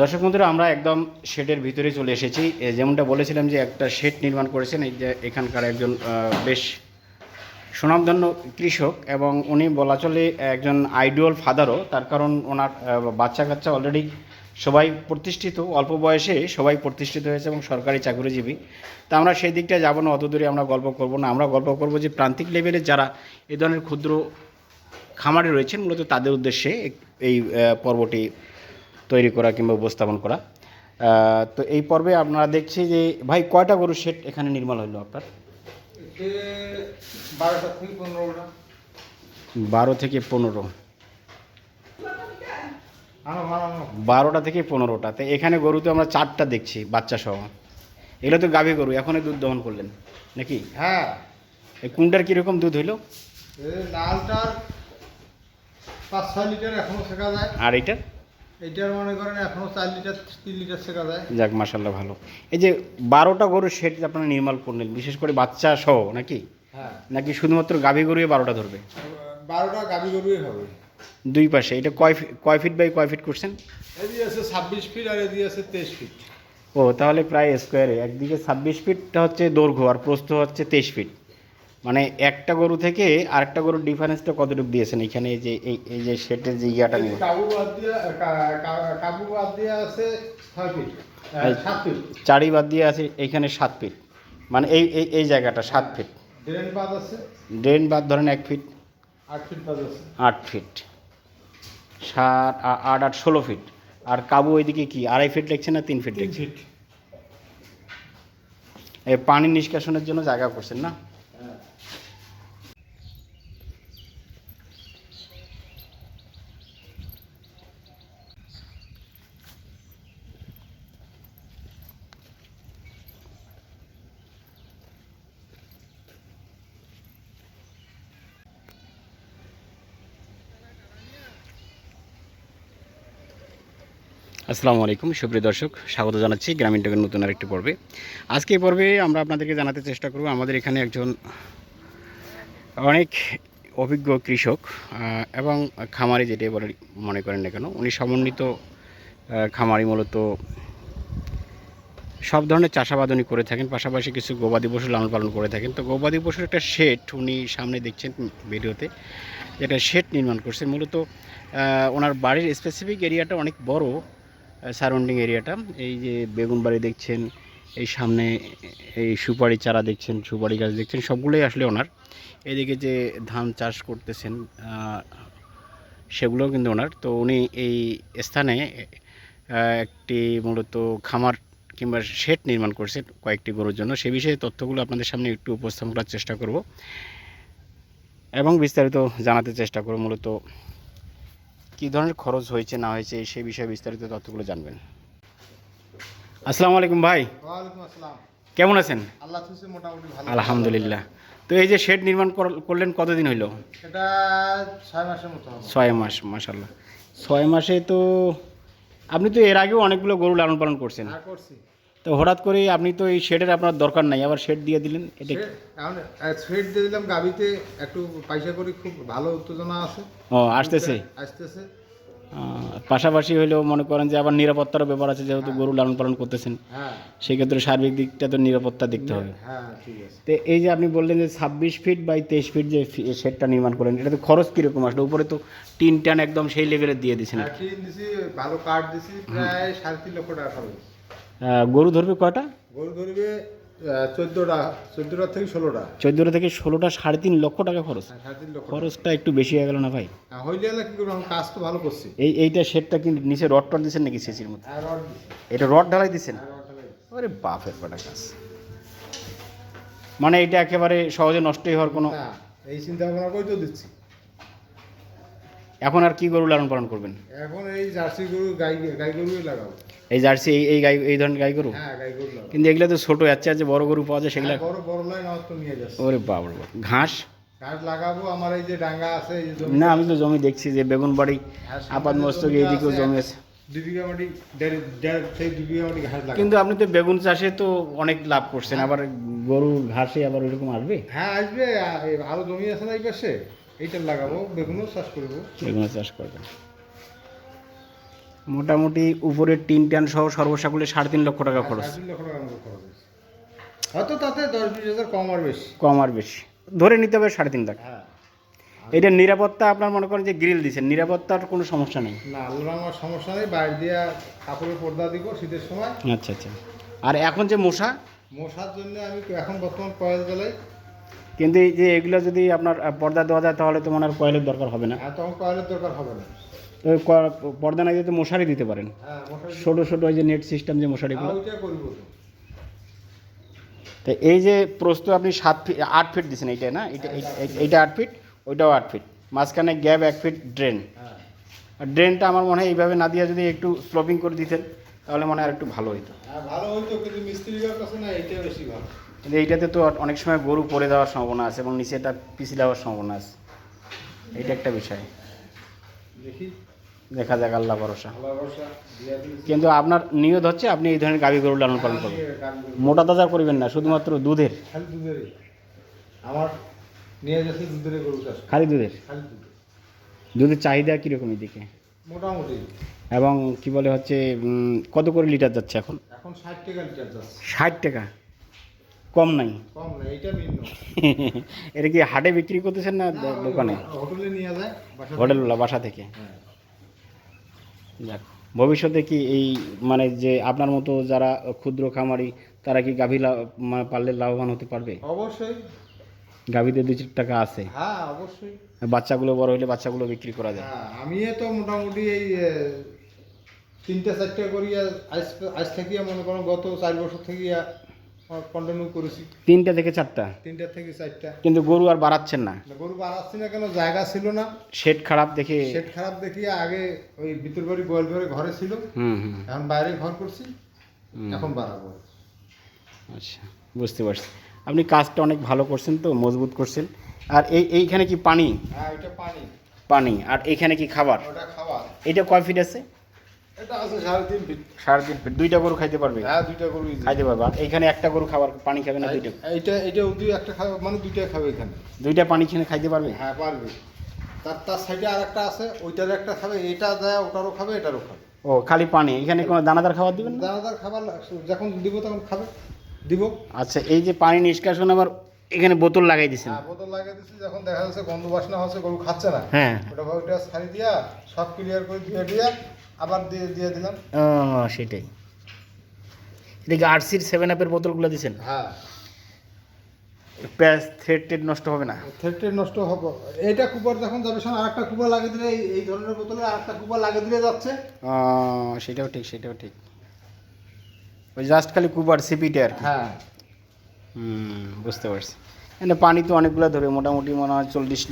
দর্শক বন্ধুরা, আমরা একদম শেডের ভিতরে চলে এসেছি। যেমনটা বলেছিলাম যে একটা শেড নির্মাণ করেছেন, এই যে এখানকার একজন বেশ সুনামধন্য কৃষক এবং উনি বলা চলে একজন আইডিয়াল ফাদারও। তার কারণ ওনার বাচ্চা কাচ্চা অলরেডি সবাই প্রতিষ্ঠিত, অল্প বয়সে সবাই প্রতিষ্ঠিত হয়েছে এবং সরকারি চাকরিজীবী। তা আমরা সেই দিকটা যাব না, অত দূরে আমরা গল্প করব না। আমরা গল্প করব যে প্রান্তিক লেভেলে যারা এ ধরনের ক্ষুদ্র খামারে রয়েছেন, মূলত তাদের উদ্দেশ্যে এই পর্বটি তৈরি করা কিংবা উপস্থাপন করা। তো এই পর্বে আপনারা দেখছি যে ভাই কয়টা গরুর সেট এখানে নির্মাণ হলো আপনার? বারো থেকে পনেরো। বারোটা থেকে পনেরোটা। তো এখানে গরু তো আমরা চারটা দেখছি বাচ্চা সহ। এগুলো তো গাভী গরু এখনই দুধ দহন করলেন নাকি? হ্যাঁ। এই কুন্ডার কীরকম দুধ হইল? লালটার পাঁচ ছয় লিটার এখনও শেখা যায়। আর এইটা এইটার মনে করেন এখনও চার লিটার তিন লিটার শেখা যায়। যাক মাসাল্লাহ ভালো। এই যে বারোটা গরুর সেট আপনারা নির্মাণ করলেন বিশেষ করে বাচ্চা সহ নাকি? হ্যাঁ। নাকি শুধুমাত্র গাভী গরুয়ে বারোটা ধরবে? বারোটা গাবি গরুই হবে। দুই পাশে এটা কয় কয় ফিট বাই কয় ফিট করছেন? এদিকে আছে ছাব্বিশ ফিট আর এদিকে আছে তেইশ ফিট। ও তাহলে প্রায় স্কোয়ারে একদিকে ছাব্বিশ ফিটটা হচ্ছে দৈর্ঘ্য আর প্রস্থ হচ্ছে তেইশ ফিট। মানে একটা গরু থেকে আরেকটা গরুর ডিফারেন্সটা কতটুকু দিয়েছেন? এখানে এই যে এই এই যে সেটের যে ইয়াটা নিয়ে। কাবু বাদ দিয়ে কাবু বাদ দিয়ে আছে সাত ফিট চারি বাদ দিয়ে আছে এইখানে সাত ফিট মানে এই এই এই জায়গাটা সাত ফিট ড্রেন বাদ আছে? ড্রেন বাদ ধরেন এক ফিট আট ফিট বাদ আছে। আট ফিট সাত আট আট ষোলো ফিট আর কাবু ওইদিকে কি? আড়াই ফিট লিখছে না তিন ফিট এই পানি নিষ্কাশনের জন্য জায়গা করছেন না? আসসালামু আলাইকুম, সুপ্রিয় দর্শক, স্বাগত জানাচ্ছি গ্রামীণ টেকের নতুন আরেকটি পর্বে। আজকে এই পর্বে আমরা আপনাদেরকে জানাতে চেষ্টা করব, আমাদের এখানে একজন অনেক অভিজ্ঞ কৃষক এবং খামারি যেটাই বলে মনে করেন না কেন, উনি সমন্বিত খামারি মূলত সব ধরনের চাষাবাদ উনি করে থাকেন, পাশাপাশি কিছু গবাদি পশু লালন পালন করে থাকেন। তো গবাদি পশুর একটা শেড উনি সামনে দেখছেন ভিডিওতে, যেটা শেড নির্মাণ করছেন। মূলত ওনার বাড়ির স্পেসিফিক এরিয়াটা অনেক বড় সারাউন্ডিং এরিয়াটা এই যে বেগুন বাড়ি দেখছেন, এই সামনে এই সুপারি চারা দেখছেন, সুপারি গাছ দেখছেন, সবগুলোই আসলে ওনার এদিকে যে ধান চাষ করতেছেন সেগুলোও কিন্তু ওনার তো উনি এই স্থানে একটি মূলত খামার কিংবা শেড নির্মাণ করছেন কয়েকটি গরুর জন্য। সে বিষয়ে তথ্যগুলো আপনাদের সামনে একটু উপস্থাপন করার চেষ্টা করব এবং বিস্তারিত জানাতে চেষ্টা করব মূলত কী ধরনের খরচ হয়েছে না হয়েছে সেই বিষয়ে বিস্তারিত তথ্যগুলো জানবেন। আসসালামু আলাইকুম ভাই কেমন আছেন? আলহামদুলিল্লাহ। তো এই যে শেড নির্মাণ করলেন কতদিন হইল? এটা ছয় মাসের মতো ছয় মাস মাসাল্লাহ ছয় মাসে তো আপনি তো এর আগেও অনেকগুলো গরু লালন পালন করছেন। হ্যাঁ করছি। তো হঠাৎ করে আপনি তো এই শেডের আপনার দরকার নাই আবার শেড দিয়ে দিলেন এটা এখন থ্রেড দিয়ে দিলাম গাবিতে একটু পয়সা করি খুব ভালো উত্তেজনা আছে। ও আসতেছে? আসতেছে। পাশাপাশি হলেও মনে করেন যে আবার নিরাপত্তারও ব্যাপার আছে যেহেতু গরু লালন পালন করতেছেন হ্যাঁ। সেক্ষেত্রে সার্বিক দিকটা তো নিরাপত্তা দেখতে হবে। হ্যাঁ আছে। তো এই যে আপনি বললেন যে ছাব্বিশ ফিট বাই তেইশ ফিট যে শেডটা নির্মাণ করলেন এটা তো খরচ কীরকম আসলে? উপরে তো টিন টান একদম সেই লেভেলে দিয়ে দিয়েছেন টিন দিছি ভালো কাঠ দিছি প্রায় সাড়ে তিন লক্ষ টাকা খরচ। গরু ধরবে কয়টা? গরু ধরবে চোদ্দোটা চোদ্দোটা থেকে ষোলোটা। চোদ্দোটা থেকে ষোলোটা সাড়ে তিন লক্ষ টাকা খরচ। হ্যাঁ, খরচটা একটু বেশি হয়ে গেল না ভাই? হ্যাঁ, হইলে কি করব কাজ তো ভালো করছি। এই এইটা শেডটা কি নিচে রড টড দিচ্ছেন নাকি সিসির মধ্যে? রড এটা রড ঢালাই দিচ্ছেন আর বাপের কটা কাজ। মানে এটা একেবারে সহজে নষ্টই হওয়ার কোনো এই চিন্তা ভাবনা করে তো দিচ্ছি। এখন আর কি গরু লালন পালন করবেন? এখন এই জার্সি গরু গাই গাই গরুই লাগাবো। এই জার্সি এই এই গাই এই ধরনের গাই গরু? হ্যাঁ গাই গরু কিন্তু এগুলো তো ছোটো আছে যে বড় গরু পাওয়া যায় সেগুলো হ্যাঁ, বড় বড় আমার তো নিয়ে যাচ্ছে। ওরে বাপ ঘাস? গাছ লাগাবো আমার এই যে ডাঙ্গা আছে এই জমি না আমি তো জমি দেখছি যে বেগুন বাড়ি হ্যাঁ, আপাত মস্তক এইদিকেও জমি আছে। ঘাস কিন্তু আপনি তো বেগুন চাষে তো অনেক লাভ করছেন আবার গরু ঘাসে আবার ওইরকম আসবে? হ্যাঁ আসবে আরও জমি আছে না এই পাশে। এইটা লাগাবো বেগুনও চাষ করব। বেগুন চাষ করবেন মোটামুটি উপরের টিন টান সহ সর্বসাকুলে সাড়ে তিন লক্ষ টাকা খরচ। তিন লক্ষ টাকার খরচ হয়তো তাতে দশ বিশ হাজার কম আর বেশি। কম আর বেশি। ধরে নিতে হবে সাড়ে তিন লাখ। হ্যাঁ। এটা নিরাপত্তা আপনার মনে করেন যে গ্রিল দিচ্ছেন নিরাপত্তার কোনো সমস্যা নেই? না আল্লাহ আমার সমস্যা নেই বাইরে দিয়ে কাপড়ের পর্দা দিব শীতের সময়। আচ্ছা আচ্ছা। আর এখন যে মশা? মশার জন্য আমি এখন বর্তমান কয়েল জ্বালাই কিন্তু এই যে এগুলো যদি আপনার পর্দা দেওয়া যায় তাহলে তো মনে হয় কয়েলের দরকার হবে না। হ্যাঁ তখন কয়েলের দরকার হবে না। তো পর্দা না দিয়ে তো মশারি দিতে পারেন। হ্যাঁ ছোটো ছোটো ওই যে নেট সিস্টেম যে মশারিগুলো। হ্যাঁ, তো। এই যে প্রস্তুত আপনি সাত ফিট আট ফিট দিচ্ছেন এইটা না এটা এই- এই- এইটা আট ফিট ওইটাও আট ফিট। মাঝখানে গ্যাপ এক ফিট ড্রেন। আর ড্রেনটা আমার মনে হয় এইভাবে না দিয়ে যদি একটু স্লোপিং করে দিতেন তাহলে মনে হয় আর একটু ভালো হতো ভালো হইতো কিন্তু মিস্ত্রির কাছে না এইটা বেশি ভালো। কিন্তু এইটাতে তো অনেক সময় গরু পড়ে দেওয়ার সম্ভাবনা আছে এবং নিচে এটা পিছিয়ে দেওয়ার সম্ভাবনা আছে। এইটা একটা বিষয়। দেখা। যাক আল্লাহ ভরসা। কিন্তু আপনার নিয়ত হচ্ছে আপনি এই ধরনের গাভী গরু লালন পালন করবেন। মোটা তাজা করবেন না শুধুমাত্র দুধের। খালি আমার নিয়ে যাচ্ছে দুধের গরু চাষ। খালি দুধের? দুধের। দুধের চাহিদা কীরকম এদিকে? মোটামুটি। এবং কি বলে হচ্ছে কত করে লিটার যাচ্ছে এখন? এখন ষাট টাকা লিটার যাচ্ছে। ষাট টাকা? কম নাই। কম এটা কি হাটে বিক্রি করতেছেন না দোকানে? হোটেলে নিয়ে যায় বাসা থেকে। হোটেলওয়ালা বাসা থেকে? যাক ভবিষ্যতে কি এই মানে যে আপনার মতো যারা ক্ষুদ্র খামারি তারা কি গাভী মানে লাভবান হতে পারবে? অবশ্যই। গাভীতে দু চার টাকা আছে। হ্যাঁ অবশ্যই। বাচ্চাগুলো বড় হলে বাচ্চাগুলো বিক্রি করা যায়। হ্যাঁ আমি তো মোটামুটি এই তিনটা চারটা করি আজ আজ থেকে মনে করো গত চার বছর থেকে কন্টিনিউ করেছি। তিনটা থেকে চারটা? তিনটা থেকে চারটা। কিন্তু গরু আর বাড়াচ্ছেন না। গরু বাড়াচ্ছি না কেন? জায়গা ছিল না। শেড খারাপ দেখে সেট খারাপ দেখিয়ে আগে ওই ভিতর বাড়ি গোয়াল ঘরে ঘরে ছিল। এখন বাইরে ঘর করছি। এখন বাড়াবো। আচ্ছা বুঝতে পারছি। আপনি কাজটা অনেক ভালো করছেন তো মজবুত করছেন। আর এই এইখানে কি পানি? হ্যাঁ এটা পানি। পানি। আর এইখানে কি খাবার? ওটা খাবার। এটা কয় ফিট আছে? এটা আছে সাড়ে তিন ফিট সাড়ে তিন ফিট দুইটা গরু খাইতে পারবে? হ্যাঁ দুইটা গরু খাইতে পারবে। আর এইখানে একটা গরু খাবার পানি খাবে না দুইটা? এইটা দুই একটা খাবে মানে দুইটা খাবে এখানে। দুইটা পানি খেয়ে খাইতে পারবে? হ্যাঁ পারবে। তার তার সাইডে আর একটা আছে ওইটার একটা খাবে এটা দেয় ওটারও খাবে এটারও খাবে। ও খালি পানি? এখানে কোনো দানাদার খাবার দিবেন না? দানাদার খাবার যখন দিব তখন খাবে দিব। আচ্ছা এই যে পানি নিষ্কাশন আবার এখানে বোতল লাগাই দিছেন। হ্যাঁ বোতল লাগিয়ে দিচ্ছি যখন দেখা যাচ্ছে গন্ধ বাসনা হচ্ছে গরু খাচ্ছে না। হ্যাঁ। ওটা ওইটা ছাড়ি দিয়া সব ক্লিয়ার করে দিয়ে দিয়া আবার দিয়ে দিয়ে দিলাম। সেটাই। এটা কি আরসির সেভেন আপের বোতলগুলো দিছেন? হ্যাঁ। প্যাঁচ থ্রেড নষ্ট হবে না? থ্রেডটা নষ্ট হবে। এইটা কুপার যখন যাবে শোন আরেকটা কুপার লাগিয়ে দিলে এই- ধরনের বোতলে আরেকটা কুপার লাগিয়ে দিলে যাচ্ছে। সেটাও ঠিক সেটাও ঠিক। ওই জাস্ট খালি কুবার সিপিটে আর হ্যাঁ। হুম বুঝতে পারছি। এখানে পানি তো অনেকগুলো ধরে মোটামুটি মনে হয় চল্লিশ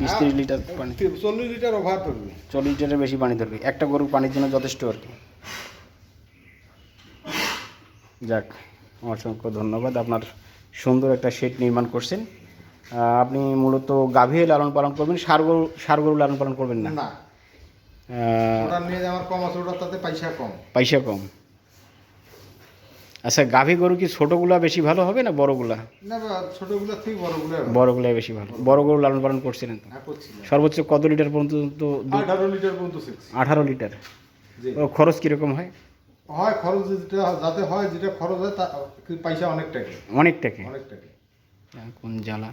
বিশ তিরিশ লিটার পানি। চল্লিশ লিটার ওভার ধরবে। চল্লিশ লিটারের বেশি পানি ধরবে। একটা গরু পানির জন্য যথেষ্ট আর কি। যাক অসংখ্য ধন্যবাদ। আপনার সুন্দর একটা শেড নির্মাণ করছেন। আপনি মূলত গাভী লালন পালন করবেন সার গরু সার গরু লালন পালন করবেন না? না। ওটা নিয়ে যাওয়ার কম আছে ওটার তাতে পয়সা কম। পয়সা কম। আচ্ছা গাভী গরু কি ছোটোগুলা বেশি ভালো হবে না বড়গুলা? না বা থেকে বড়গুলো বড়গুলাই বেশি ভালো। বড় গরু লালন পালন করছিলেন তো? হ্যাঁ সর্বোচ্চ কত লিটার পর্যন্ত? আঠারো লিটার পর্যন্ত আঠারো লিটার। ও খরচ কীরকম হয়? হয় খরচ যেটা যাতে হয় যেটা খরচ হয় তা পয়সা অনেক টাকা। অনেক টাকা? অনেক টাকা। কোন জ্বালা।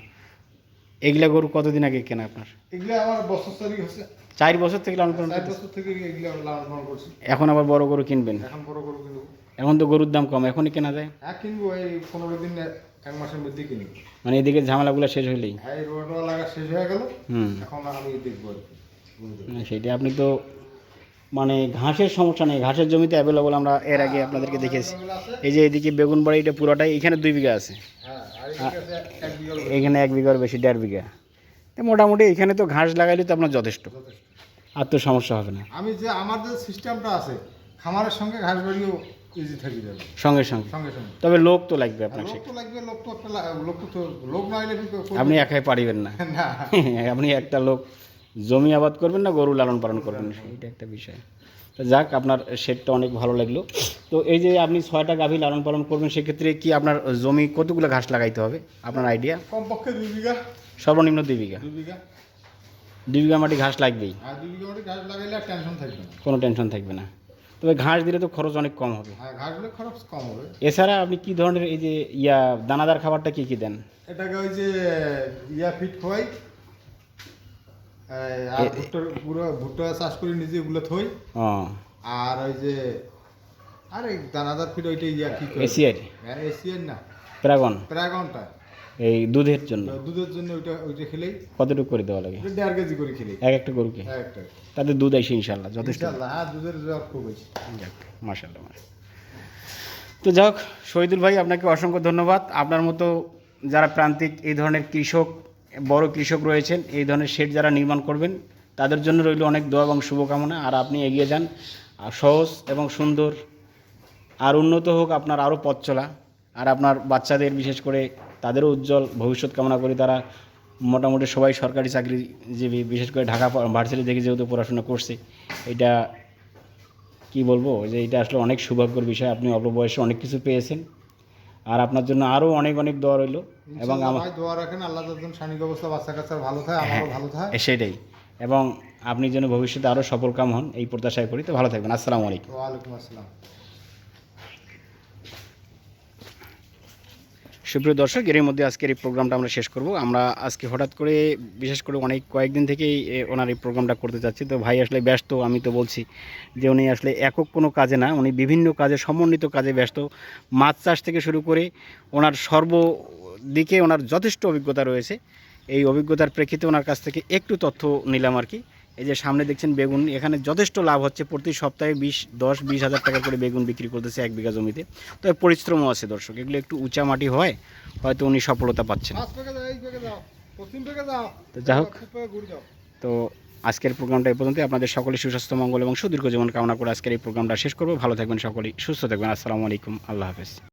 এগুলা গরু কতদিন আগে কেনা আপনার? এগুলো আমার বছর তারিখ হচ্ছে চার বছর থেকে লালন পালন চার বছর থেকে এগুলো লালন পালন করছি। এখন আবার বড় গরু কিনবেন? এখন বড় গরু কিনবো। এখন তো গরুর দাম কম এখনই কেনা যায়? হ্যাঁ কিনবো এই পনেরো দিন এক মাসের মধ্যে কিনবো মানে এদিকে ঝামেলাগুলো শেষ হইলেই? হ্যাঁ রোড লাগা শেষ হয়ে গেল। হুম। এখন আমি দেখব সেটা আপনি তো মানে ঘাসের সমস্যা নেই ঘাসের জমিতে অ্যাভেলেবল আমরা এর আগে আপনাদেরকে দেখেছি। এই যে এদিকে বেগুন বাড়ি এটা পুরোটাই এখানে দুই বিঘা আছে। হ্যাঁ। এখানে এক বিঘার বেশি দেড় বিঘা। তো মোটামুটি এখানে তো ঘাস লাগাইলে তো আপনার যথেষ্ট। আর তো সমস্যা হবে না। আমি যে আমার যে সিস্টেমটা আছে খামারের সঙ্গে ঘাস বাড়িও ইজি থাকি যাবে সঙ্গে সঙ্গে। সঙ্গে সঙ্গে। তবে লোক তো লাগবে আপনার লোক তো লাগবে লোক তো একটা লোক তো লোক না এলে আপনি একাই পারিবেন না। না। আপনি একটা লোক জমি আবাদ করবেন না গরু লালন পালন করবেন এটা একটা বিষয়। তো যাক আপনার শেডটা অনেক ভালো লাগল। তো এই যে আপনি ছয়টা গাভী লালন পালন করবেন সেক্ষেত্রে কি আপনার জমি কতগুলো ঘাস লাগাইতে হবে? আপনার আইডিয়া কমপক্ষে দুই বিঘা। সর্বনিম্ন দুই বিঘা। দুই বিঘা। দুই বিঘা মাটি ঘাস লাগবেই। আর দুই বিঘা মাটি ঘাস লাগাইলে আর টেনশন থাকবে না। কোনো টেনশন থাকবে না। তবে ঘাস দিলে তো খরচ অনেক কম হবে। হ্যাঁ ঘাসগুলো খরচ কম হবে। এছাড়া আপনি কি ধরনের এই যে ইয়া দানাদার খাবারটা কি কি দেন? এটাকে ওই যে ইয়া ফিট খোয়াই। আর ভুট্টা চাষ করি নিজে এগুলো থই। আর ওই যে আরে দানাদার ফিট ওইটা ইয়া কি করে? এসিআই? হ্যাঁ এশিয়ান না। প্রাগন? প্রাগনটা। এই দুধের জন্য? দুধের জন্য ওইটা ওইটা খেলেই কতটুকু করে দেওয়া লাগে? দেড় কেজি করে খেলেই। এক একটা গরুকে হ্যাঁ একটা। তাতে দুধ আসে ইনশাল্লাহ যথেষ্ট। হ্যাঁ দুধের খুব বেশি। যাক মাশাল্লাহ তো যাই হোক শহীদুল ভাই আপনাকে অসংখ্য ধন্যবাদ। আপনার মতো যারা প্রান্তিক এই ধরনের কৃষক বড় কৃষক রয়েছেন এই ধরনের শেড যারা নির্মাণ করবেন তাদের জন্য রইল অনেক দোয়া এবং শুভকামনা। আর আপনি এগিয়ে যান আর সহজ এবং সুন্দর আর উন্নত হোক আপনার আরও পথ চলা আর আপনার বাচ্চাদের বিশেষ করে তাদেরও উজ্জ্বল ভবিষ্যৎ কামনা করি। তারা মোটামুটি সবাই সরকারি চাকরিজীবী বিশেষ করে ঢাকা ভার্সিটি থেকে যেহেতু পড়াশোনা করছে এটা কি বলব? যে এটা আসলে অনেক সৌভাগ্যের বিষয়। আপনি অল্প বয়সে অনেক কিছু পেয়েছেন। আর আপনার জন্য আরও অনেক অনেক দোয়া রইল। এবং আমার দোয়া রাখেন আল্লাহ অবস্থা বাচ্চা কাচ্চার ভালো থাকে আমারও ভালো থাকে। সেটাই। এবং আপনি যেন ভবিষ্যতে আরও সফল কাম হন এই প্রত্যাশায় করি। তো ভালো থাকবেন। আসসালামু আলাইকুম। ওয়ালাইকুম আসসালাম। সুপ্রিয় দর্শক এর মধ্যে আজকের এই প্রোগ্রামটা আমরা শেষ করব। আমরা আজকে হঠাৎ করে, বিশেষ করে অনেক কয়েকদিন থেকেই ওনার এই প্রোগ্রামটা করতে চাচ্ছি। তো ভাই আসলে ব্যস্ত, আমি তো বলছি যে উনি আসলে একক কোনো কাজে না, উনি বিভিন্ন কাজে, সমন্বিত কাজে ব্যস্ত। মাছ চাষ থেকে শুরু করে ওনার সর্ব দিকে ওনার যথেষ্ট অভিজ্ঞতা রয়েছে। এই অভিজ্ঞতার প্রেক্ষিতে ওনার কাছ থেকে একটু তথ্য নিলাম আর কি। এই যে সামনে দেখছেন বেগুন এখানে যথেষ্ট লাভ হচ্ছে। প্রতি সপ্তাহে বিশ দশ বিশ হাজার টাকা করে বেগুন বিক্রি করতেছে এক বিঘা জমিতে। তবে পরিশ্রমও আছে দর্শক এগুলো একটু উঁচা মাটি হয় হয়তো উনি সফলতা পাচ্ছেন। তো যাই হোক। তো আজকের প্রোগ্রামটা এই পর্যন্ত আপনাদের সকলে সুস্বাস্থ্য মঙ্গল এবং সুদীর্ঘ জীবন কামনা করে আজকের এই প্রোগ্রামটা শেষ করব। ভালো থাকবেন সকলেই সুস্থ থাকবেন। আসসালামু আলাইকুম। আল্লাহ হাফেজ।